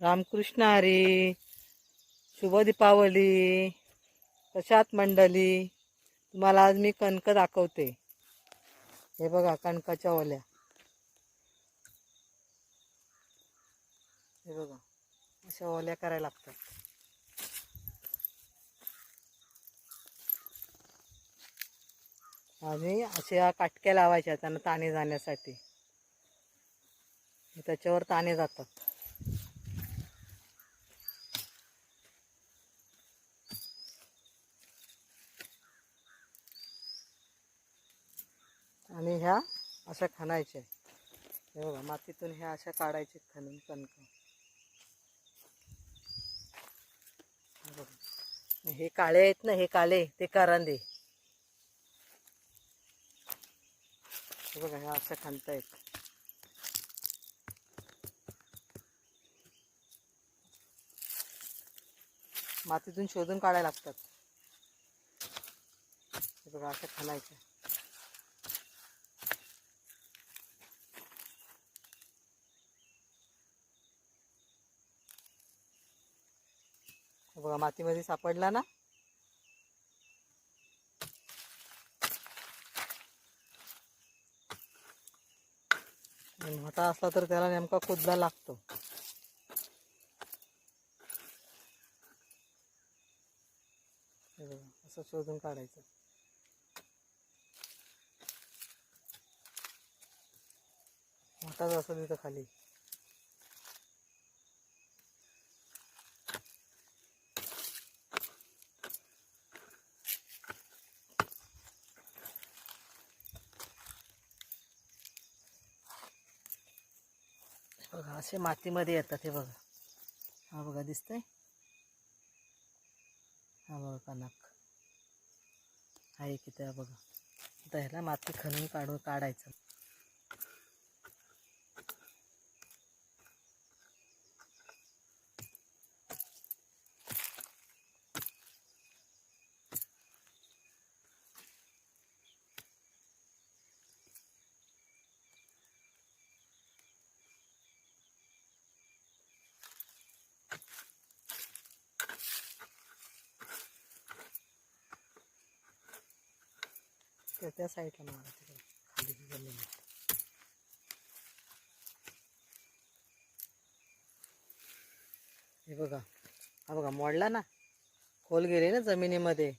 रामकृष्ण हरी शुभ दीपावली कशात मंडळी तुम्हाला आज मी कणकं दाखवते. हे बघा कणकाच्या ओल्या. हे बघा अशा ओल्या करायला लागतात. आणि अशा काटक्या लावायच्या त्यांना ताणे जाण्यासाठी. त्याच्यावर ताणे जातात. आणि ह्या अशा खणायच्या हे बघा मातीतून ह्या अशा काढायचे खणून कणक. हे बघा. हे काळे आहेत ना हे काळे ते करांदे. हे बघा ह्या अशा खणतायत मातीतून शोधून काढायला लागतात. हे बघा अशा खणायच्या बघा मातीमध्ये सापडला ना? मोठा असला तर त्याला नेमका कुदला लागतो. हे बघा असं शोधून काढायचं. मोठाच असं तिथं खाली. बघा असे मातीमध्ये येतात हे बघा. हा बघा दिसतंय? हा बघा कणक हा एक इथे बघा. आता ह्याला माती खणून काढून काढायचं. त्या त्या साईडला मारा तिकडे. खाली जमीन हे बघा. हा बघा मोडला ना. खोल गेले ना जमिनीमध्ये.